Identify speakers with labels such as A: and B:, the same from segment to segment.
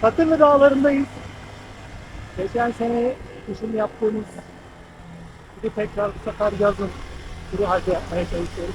A: Katırlı Dağları'ndayız. Geçen sene kışın yaptığımız gibi tekrar bu sefer yazın bir halde yapmaya çalışıyoruz.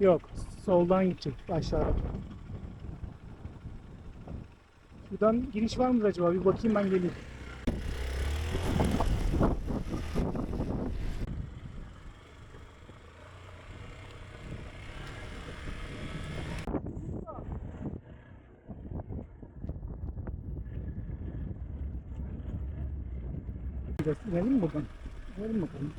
A: Yok, soldan gidecek aşağıda. Şuradan giriş var mı acaba? Bir bakayım ben geleyim. Biraz inelim mi buradan? İnelim bakalım.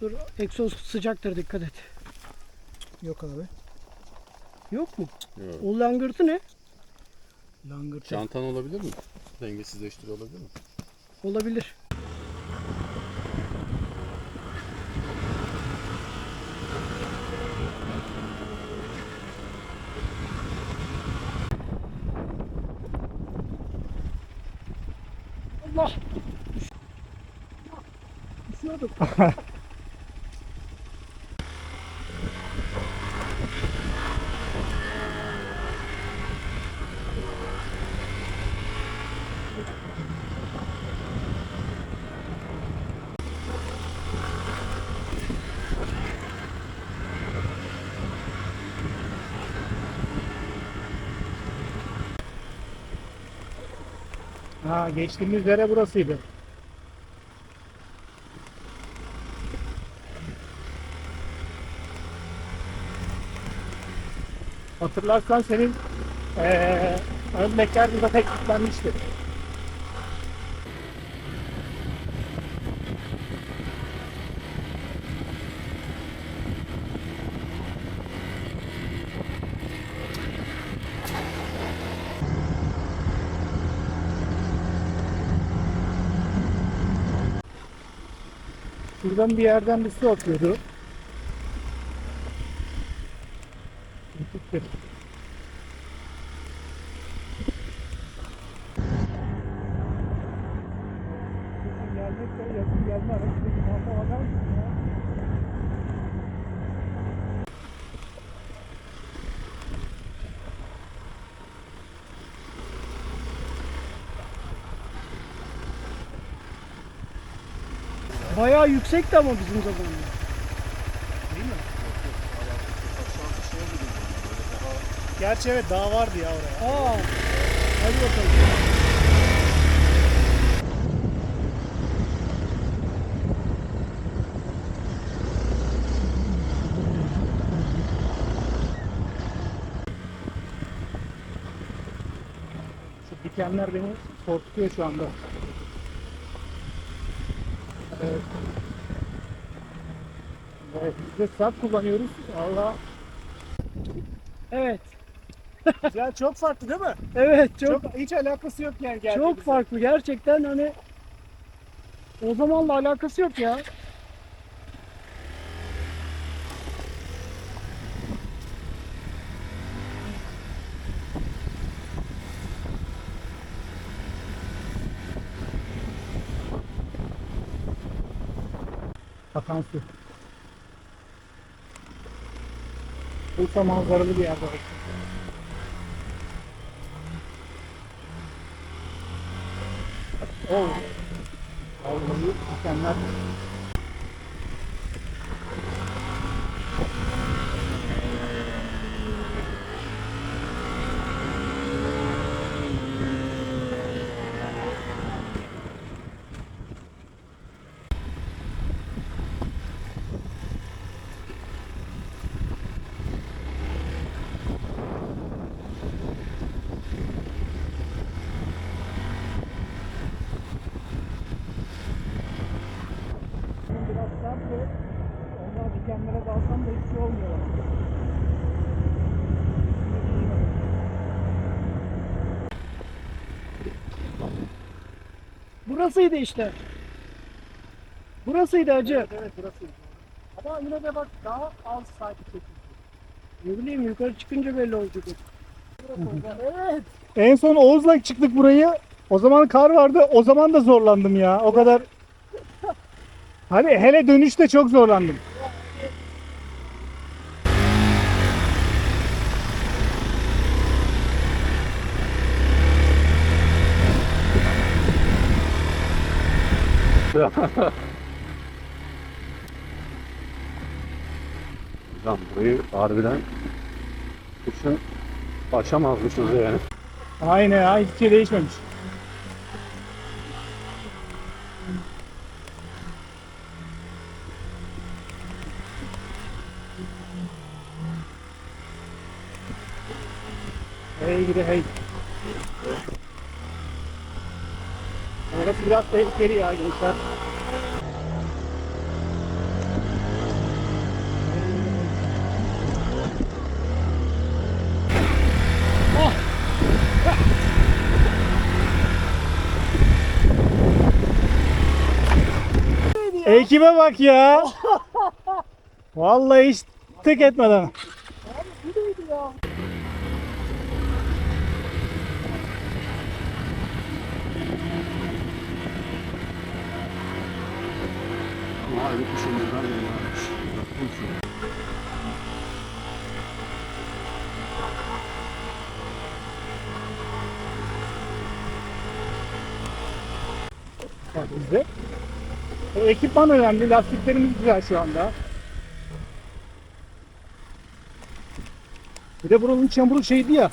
B: Dur egzoz sıcaktır dikkat et.
A: Yok abi.
B: Yok mu?
C: Yok.
B: O langırtı ne?
A: Langırt.
C: Çantan olabilir mi? Dengesizleştiriyor olabilir mi?
B: Olabilir. Allah! Düşüyordum.
A: Ha geçtiğimiz yere burasıydı. Hatırlarsan senin eee örnekler burada tek kilitlenmişti. Şuradan bir yerden bir su akıyordu. Gitti.
B: Bayağı yüksekti ama bizim zamanımız.
A: Değil mi? Gerçi evet dağ vardı ya oraya.
B: Aa! Hadi bakalım.
A: Dikenler beni korkutuyor şu anda. Evet. Evet, biz de sap kullanıyoruz. Valla
B: Evet.
A: ya çok farklı değil mi?
B: Evet çok
A: Çok,
B: çok,
A: hiç alakası yok yani geldiğimizde.
B: farklı gerçekten hani o zamanla alakası yok ya.
A: Akan su. Bursa manzaralı bir yer burası. Oh. Vallahi dikenler biraz sert ve onlar dikenlere dalsam da hiçbir şey olmuyor bana. Şimdi iyi mi? Burasıydı işte. Burasıydı acı.
B: Evet, evet burası. Ama yine de bak daha az sanki çekildi.
A: Ne bileyim yukarı çıkınca belli olacak.
B: evet.
A: En son Oğuz'la çıktık burayı. O zaman kar vardı. O zaman da zorlandım ya. O kadar. Hani hele dönüşte çok zorlandım.
C: Lan burayı harbiden kışın aşamazmışız yani.
A: Aynen ya hiçbir şey değişmemiş. Hey gidi hey. Orası biraz tehlikeli ya gençler. Ekibe bak ya. Vallahi hiç tık etmeden. Ekipman önemli. Lastiklerimiz güzel şu anda. Bir de buranın çamuru şeydi ya.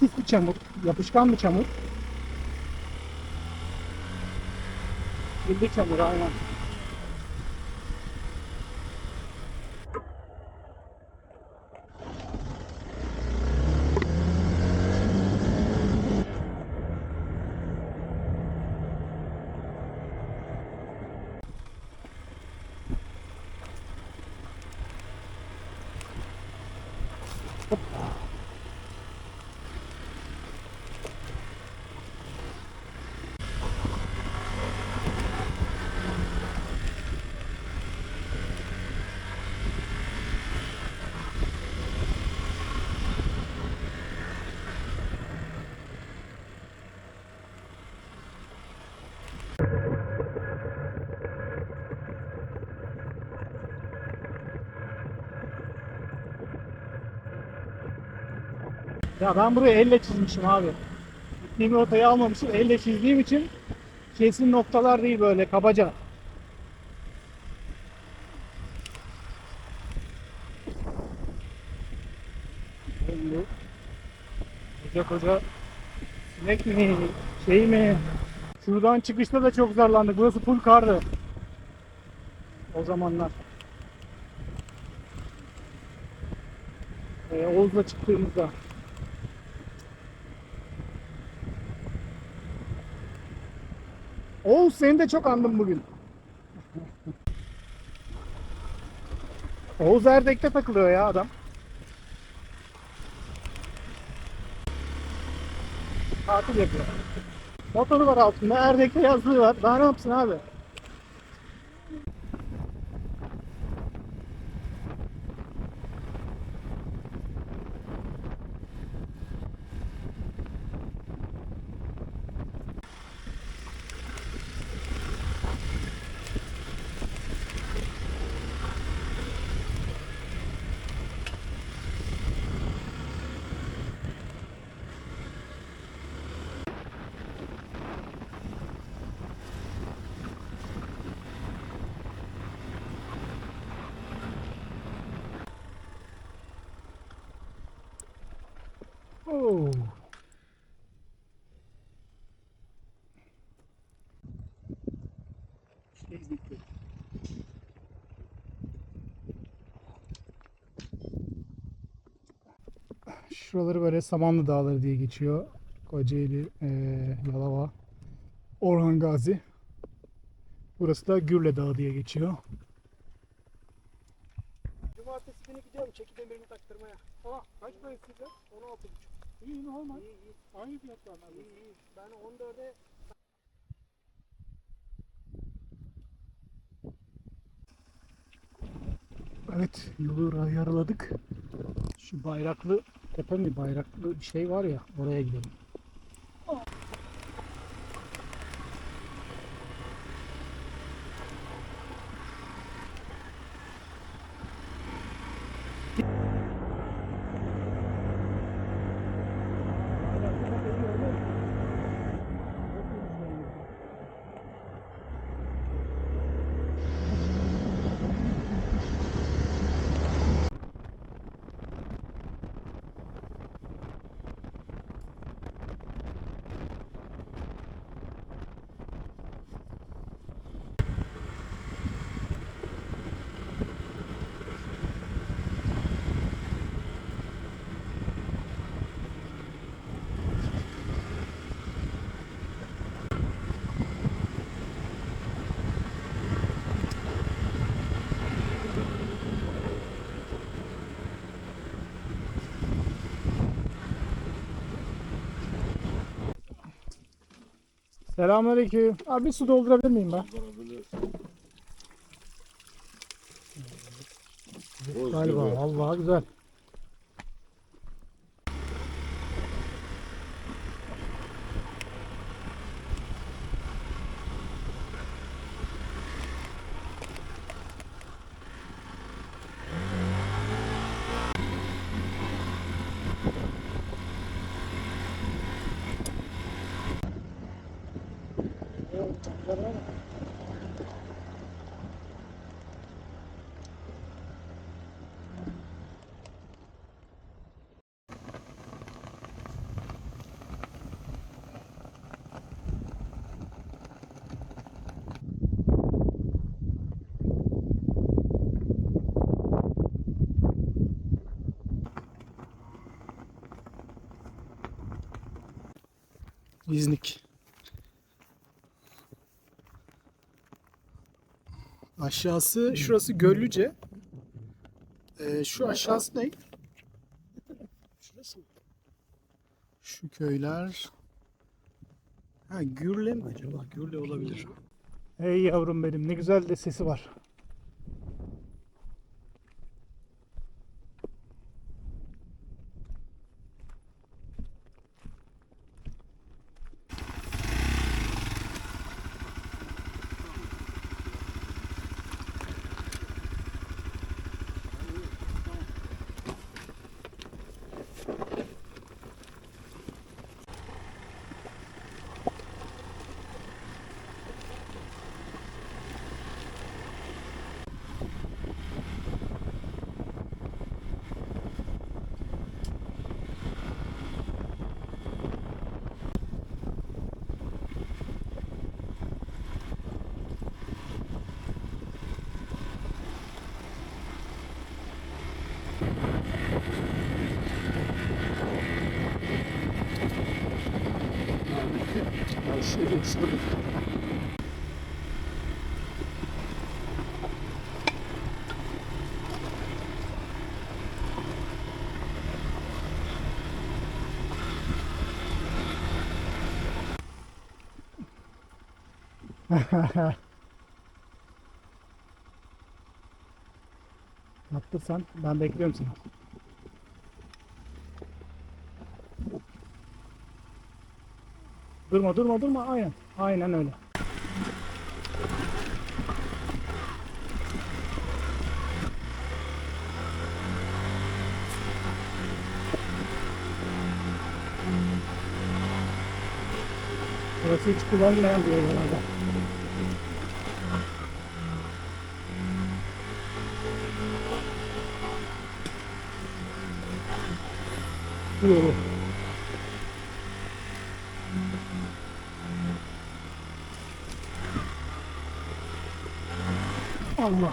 A: Pis bir çamur. Yapışkan bir çamur. Bildik çamur aynen. Ya ben burayı elle çizmişim abi. Gittiğim rotayı almamışım. Elle çizdiğim için kesin noktalar değil böyle kabaca. Koca koca sinek mi şey mi şuradan çıkışta da çok zorlandık. Burası full kardı. O zamanlar. Ee, Oğuz'la çıktığımızda. Oğuz seni de çok andım bugün. Oğuz Erdek'te takılıyor ya adam. Tatil yapıyor. Motoru var altında, Erdek'te yazdığı var. Daha ne yapsın abi? Şuraları böyle Samanlı Dağları diye geçiyor. Kocaeli, eee, Yalova, Orhan Gazi. Burası da Gürle Dağı diye geçiyor.
B: Cumartesi günü gidiyorum çeki demirini taktırmaya.
A: Aa, kaç para isteyecek?
B: 16,5.
A: İyi normal.
B: İyi iyi.
A: Aynı fiyatlar.
B: İyi iyi. Ben 14'e
A: Evet yolu yaraladık. Şu bayraklı tepe mi bayraklı bir şey var ya oraya gidelim. Selamünaleyküm. Abi bir su doldurabilir miyim ben? Galiba vallahi güzel. İznik. Aşağısı şurası Göllüce. Ee, şu aşağısı ne?
B: şurası mı?
A: Şu köyler. Ha Gürle mi acaba? Gürle olabilir. Hey yavrum benim ne güzel de sesi var. Yaptı sen. Ben bekliyorum seni. Durma durma durma. Aynen. Aynen öyle. Burası hiç kullanılmayan bir yer herhalde. Bu yolu. Allah.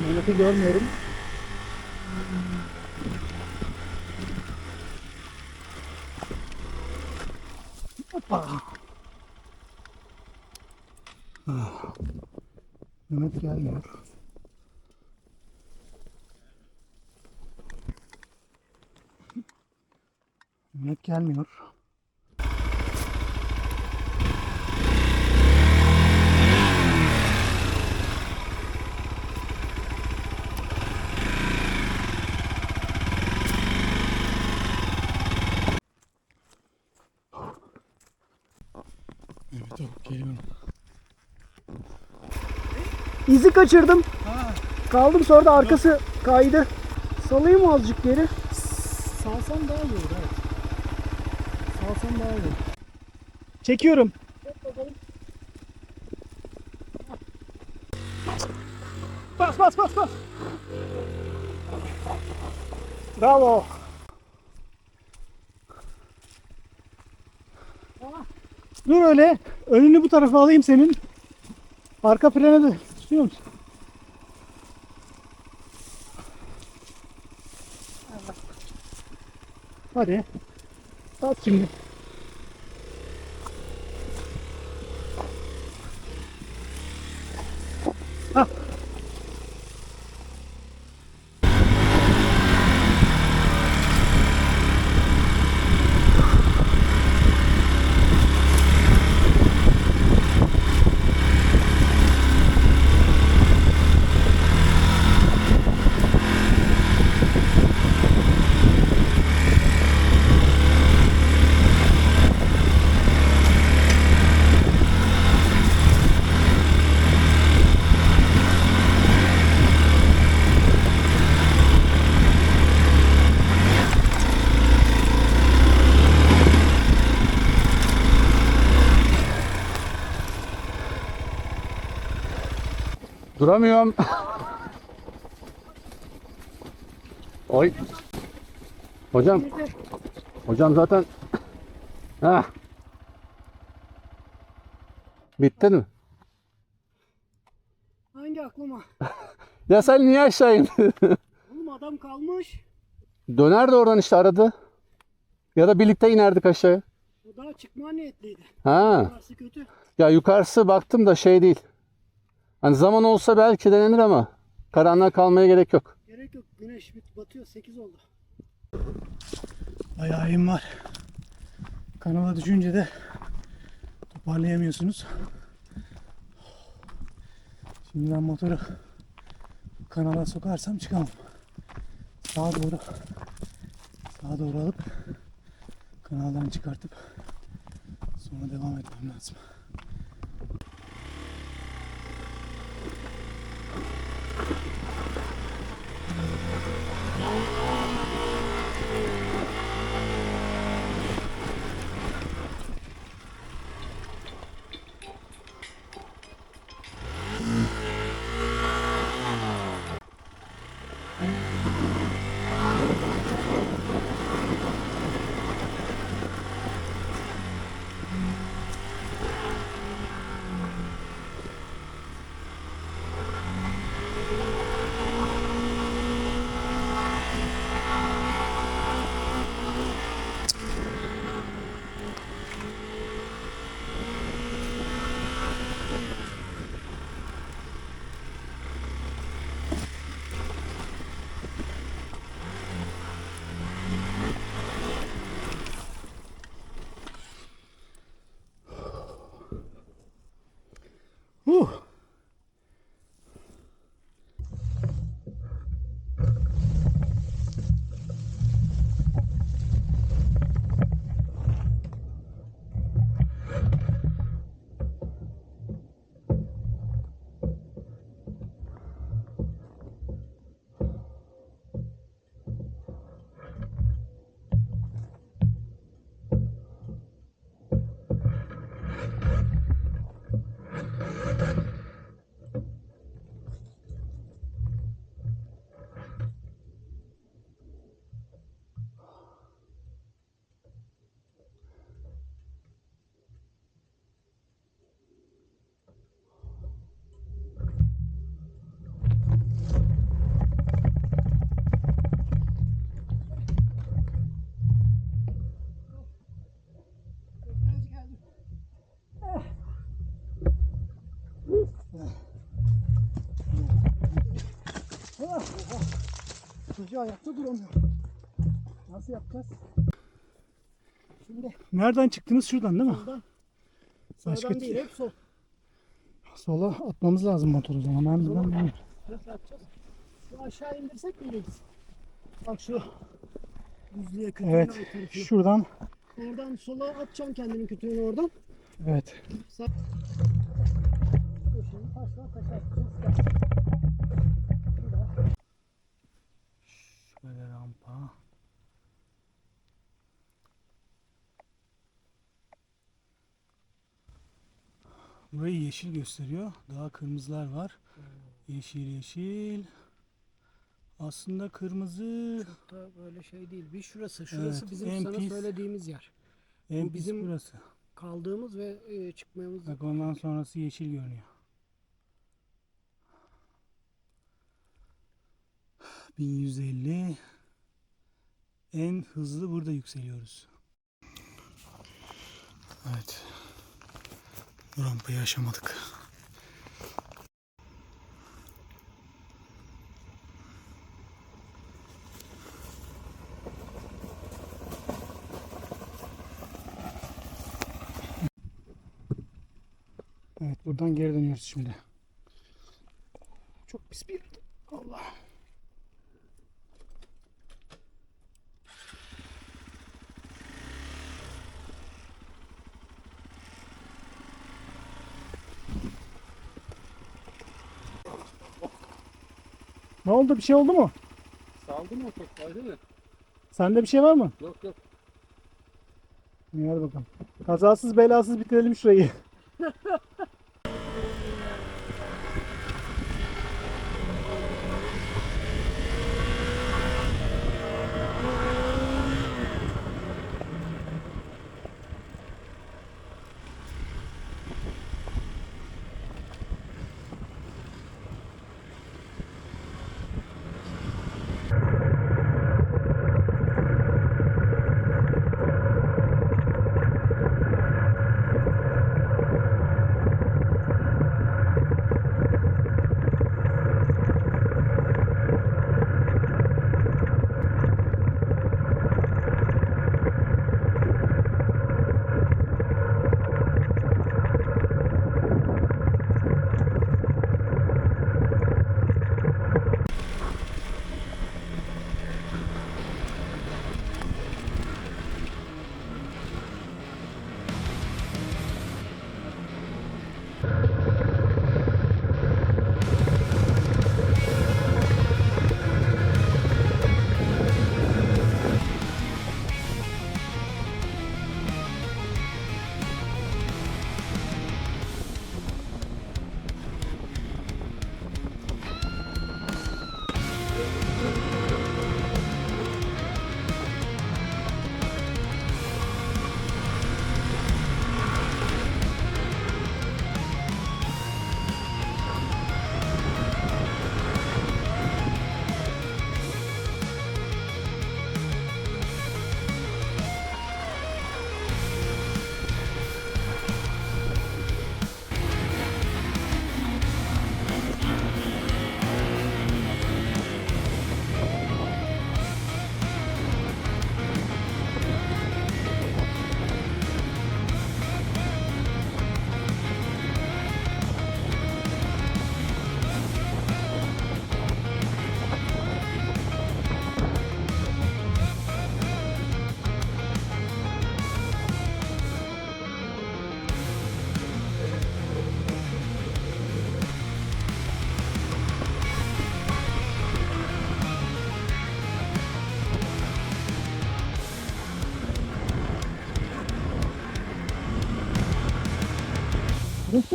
A: Mehmet'i görmüyorum. Gelmiyor. Evet alıp geliyorum.
B: İzi kaçırdım. Kaldım sonra da arkası kaydı. Salayım mı azıcık geri?
A: Salsam daha iyi olur evet. Salsam daha iyi.
B: Çekiyorum. Bas bas bas bas. Bravo.
A: Dur öyle. Önünü bu tarafa alayım senin. Arka frene de tutuyor musun? Hadi. At şimdi.
C: Duramıyorum. Oy. Hocam. Hocam zaten. Ha. Bitti mi?
B: Hangi aklıma?
C: Ya sen niye aşağı indin?
B: Oğlum adam kalmış.
C: Dönerdi oradan işte aradı. Ya da birlikte inerdik aşağı.
B: O daha çıkma niyetliydi.
C: Ha.
B: Varsı kötü.
C: Ya yukarısı baktım da şey değil. Hani zaman olsa belki denenir ama karanlığa kalmaya gerek yok.
B: Gerek yok. Güneş batıyor. 8 oldu.
A: Bayağı in var. Kanala düşünce de toparlayamıyorsunuz. Şimdi ben motoru kanala sokarsam çıkamam. Sağa doğru sağa doğru alıp kanaldan çıkartıp sonra devam etmem lazım.
B: Hoca ayakta duramıyor. Nasıl yapacağız? Şimdi
A: Nereden çıktınız? Şuradan değil mi?
B: soldan.
A: Başka
B: Sağdan değil hep sol.
A: Sola atmamız lazım motoru o zaman. Ben buradan bilmiyorum.
B: Nasıl yapacağız? Şu aşağı indirsek mi biz? Bak şu düzlüğe kütüğün
A: Evet. Şuradan.
B: Oradan sola atacaksın kendinin kütüğünü oradan.
A: Evet.
B: Sağ. Şimdi taşla taş atacağız.
A: Burayı yeşil gösteriyor. Daha kırmızılar var. Yeşil yeşil. Aslında kırmızı
B: Çok da böyle şey değil. Bir şurası. Şurası
A: Evet,
B: bizim
A: en
B: sana
A: pis.
B: söylediğimiz yer.
A: en pis
B: bizim-
A: burası.
B: Kaldığımız ve e, çıkmamız.
A: Bak ondan sonrası yeşil görünüyor. 1150 en hızlı burada yükseliyoruz. Evet. Bu rampayı aşamadık. Evet buradan geri dönüyoruz şimdi. Çok pis bir yer. Allah. Ne oldu? Bir şey oldu mu?
C: Saldı mı çok öyle mi?
A: Sende bir şey var mı?
C: Yok yok.
A: İyi hadi bakalım. Kazasız belasız bitirelim şurayı.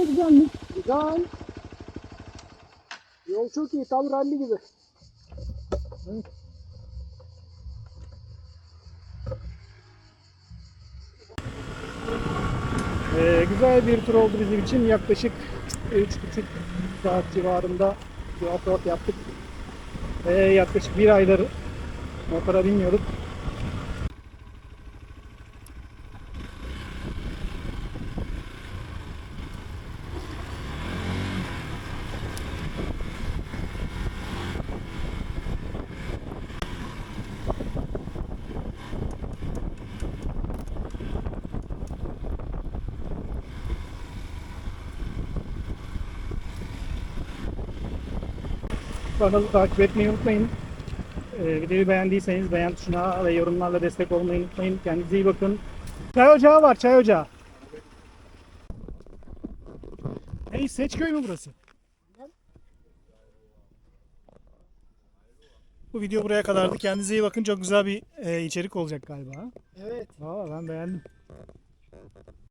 B: Burası da güzelmiş. Güzel. Yol çok iyi. Tam ralli gibi.
A: Ee, güzel bir tur oldu bizim için. Yaklaşık 3,5 saat civarında bir offroad yaptık. Ee, yaklaşık bir aydır motora binmiyorduk. Kanalı takip etmeyi unutmayın. Ee, videoyu beğendiyseniz beğen tuşuna ve yorumlarla destek olmayı unutmayın. Kendinize iyi bakın. Çay ocağı var, çay ocağı. Hey, Seçköy mü burası? Bu video buraya kadardı. Kendinize iyi bakın. Çok güzel bir e, içerik olacak galiba.
B: Evet.
A: Valla ben beğendim.